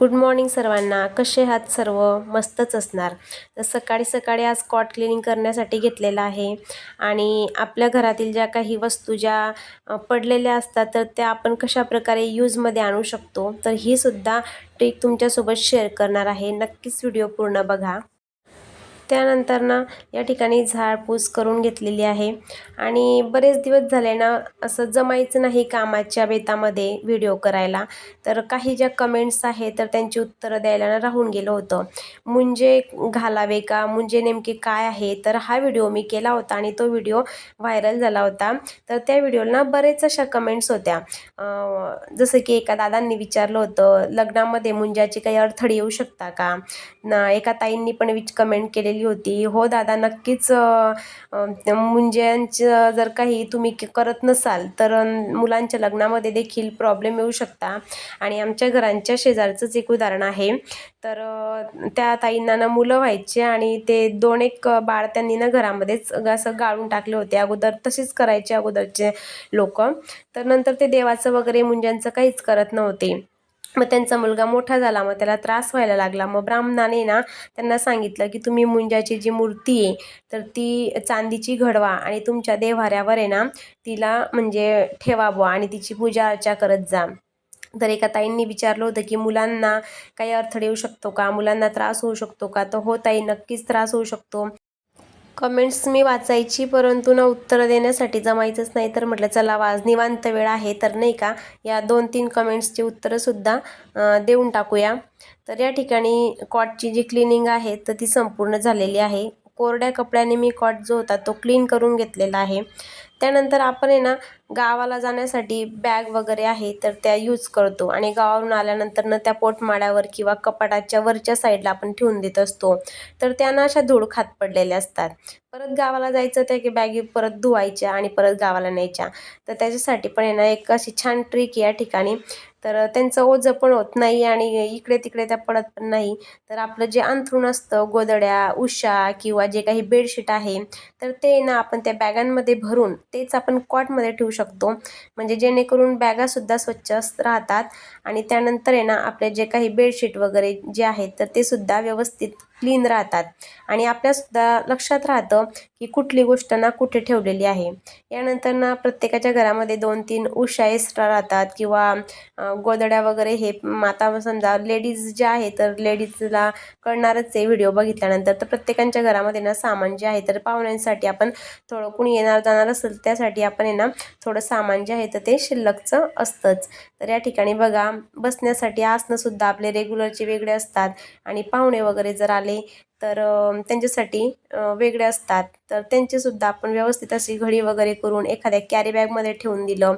Good morning सर्वांना. कसे आहात सर्व? मस्तच असणार. तर सकाळी सकाळी आज कॉट क्लिनिंग करण्यासाठी घेतलेला आहे. आणि आपल्या घरातील ज्या काही वस्तू ज्या पडलेल्या असतात तर त्या आपण कशा प्रकारे यूजमध्ये आणू शकतो? तर ही सुद्धा ट्रिक तुमच्यासोबत शेअर करणार आहे. नक्कीच व्हिडिओ पूर्ण बघा. त्यानंतर ना या ठिकाणी झाडपूस करून घेतलेली आहे. आणि बरेच दिवस झाले ना असं जमायचं नाही कामाच्या बेतामध्ये व्हिडिओ करायला. तर काही ज्या कमेंट्स आहेत तर त्यांची उत्तरं द्यायला ना राहून गेलं होतं. मुंजे घालावे का? मुंजे नेमके काय आहे? तर हा व्हिडिओ मी केला होता आणि तो व्हिडिओ व्हायरल झाला होता. तर त्या व्हिडिओला ना बरेच अशा कमेंट्स होत्या. जसं की एका दादांनी विचारलं होतं लग्नामध्ये मुंजाचे काही अडथळे येऊ शकता का? ना एका ताईंनी पण विच कमेंट केलेली होती. हो दादा नक्कीच मुंज्यांचं जर काही तुम्ही करत नसाल तर मुलांच्या लग्नामध्ये देखील प्रॉब्लेम येऊ शकता. आणि आमच्या घरांच्या शेजारचंच एक उदाहरण आहे. तर त्या ताईंना ना मुलं व्हायचे आणि ते दोन एक बाळ त्यांनी ना घरामध्येच असं गाळून टाकले होते. अगोदर तसेच करायचे अगोदरचे लोक. तर नंतर ते देवाचं वगैरे मुंज्यांचं काहीच करत नव्हते. मग त्यांचा मुलगा मोठा झाला मग त्याला त्रास व्हायला लागला. मग ब्राह्मणाने ना त्यांना सांगितलं की तुम्ही मुंजाची जी मूर्ती आहे तर ती चांदीची घडवा आणि तुमच्या देव्हाऱ्यावर आहे ना तिला म्हणजे ठेवा बुवा आणि तिची पूजा अर्चा करत जा. तर एका ताईंनी विचारलं होतं की मुलांना काही अडथळे येऊ शकतो का? मुलांना त्रास होऊ शकतो का? तर हो ताई नक्कीच त्रास होऊ शकतो. कमेंट्स मी वाचायची परंतु ना उत्तरं देण्यासाठी जमायचंच नाही. तर म्हटलं चला वाज निवांत वेळ आहे तर नाही का? या दोन तीन कमेंट्सची उत्तरंसुद्धा देऊन टाकूया. तर या ठिकाणी कॉटची जी क्लिनिंग आहे तर ती संपूर्ण झालेली आहे. कोरड्या कपड्याने मी कॉट जो होता तो क्लीन करून घेतलेला आहे. त्यानंतर आपण आहे ना गावाला जाण्यासाठी बॅग वगैरे आहे तर त्या यूज करतो आणि गावावरून आल्यानंतर ना त्या पोटमाळ्यावर किंवा कपाटाच्या वरच्या साईडला आपण ठेवून देत असतो. तर त्यांना अशा धूळ खात पडलेल्या असतात. परत गावाला जायचं त्या की बॅगी परत धुवायच्या आणि परत गावाला न्यायच्या. तर त्याच्यासाठी पण आहे ना एक अशी छान ट्रिक या ठिकाणी. तर त्यांचं ओझं पण होत नाही आणि इकडे तिकडे त्या पडत पण नाही. तर आपलं जे अंथरूण असतं गोदड्या उशा किंवा जे काही बेडशीट आहे तर ते ना आपण त्या बॅगांमध्ये भरून तेच आपण कॉटमध्ये ठेवू शकतो. म्हणजे जेणेकरून बॅगासुद्धा स्वच्छ अस- राहतात आणि त्यानंतर आहे ना आपले जे काही बेडशीट वगैरे जे आहेत तर ते सुद्धा व्यवस्थित क्लीन राहतात. आणि आपल्यासुद्धा लक्षात राहतं की कुठली गोष्ट ना कुठे ठेवलेली आहे. यानंतर ना प्रत्येकाच्या घरामध्ये दोन तीन उषा एक्स्ट्रा राहतात किंवा गोदड्या वगैरे हे माता समजा लेडीज जे आहे तर लेडीजला कळणारच आहे व्हिडिओ बघितल्यानंतर. तर प्रत्येकांच्या घरामध्ये ना सामान जे आहे तर पाहुण्यांसाठी आपण थोडं कुणी येणार जाणार असेल त्यासाठी आपण आहे ना थोडं सामान जे आहे तर ते शिल्लकचं असतंच. तर या ठिकाणी बघा बसण्यासाठी आसनंसुद्धा आपले रेग्युलरचे वेगळे असतात. आणि पाहुणे वगैरे जर आले പോലെ तर त्यांच्यासाठी वेगळे असतात. तर त्यांचीसुद्धा आपण व्यवस्थित अशी घडी वगैरे करून एखाद्या कॅरी बॅगमध्ये ठेवून दिलं.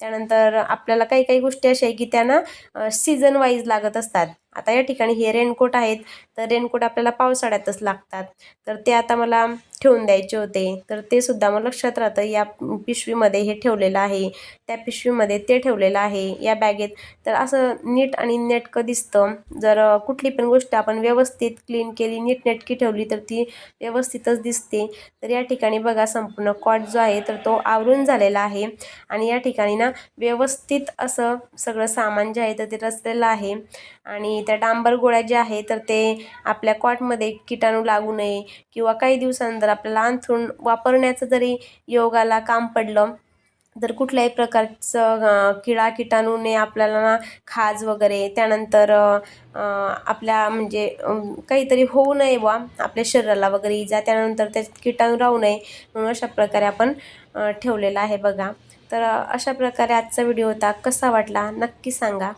त्यानंतर आपल्याला काही काही गोष्टी अशा आहे की त्यांना सीझन वाईज लागत असतात. आता या ठिकाणी हे रेनकोट आहेत. तर रेनकोट आपल्याला पावसाळ्यातच लागतात. तर ते आता मला ठेवून द्यायचे होते. तर ते सुद्धा मला लक्षात राहतं या पिशवीमध्ये हे ठेवलेलं आहे. त्या पिशवीमध्ये ते ठेवलेलं आहे या बॅगेत तर असं नीट आणि नेटकं दिसतं. जर कुठली पण गोष्ट आपण व्यवस्थित क्लीन केली नीट नेटकी ठेवली तर ती व्यवस्थितच दिसते. तर या ठिकाणी बघा संपूर्ण कॉट जो आहे तर तो आवरून झालेला आहे. आणि या ठिकाणी ना व्यवस्थित असं सगळं सामान जे आहे तर ते रचलेलं आहे. आणि त्या डांबर गोळ्या ज्या आहे तर ते आपल्या कॉटमध्ये किटाणू लागू नये किंवा काही दिवसानंतर आपल्याला अंथरून वापरण्याचं जरी योगाला काम पडलं जर कुठल्याही प्रकारचं किडा किटाणूने आपल्याला ना खाज वगैरे त्यानंतर आपल्या म्हणजे काहीतरी होऊ नये बा आपल्या शरीराला वगैरे इजा त्यानंतर त्याच्यात किटाणू राहू नये म्हणून अशा प्रकारे आपण ठेवलेला आहे बघा. तर अशा प्रकारे आजचा व्हिडिओ होता. कसा वाटला? नक्की सांगा.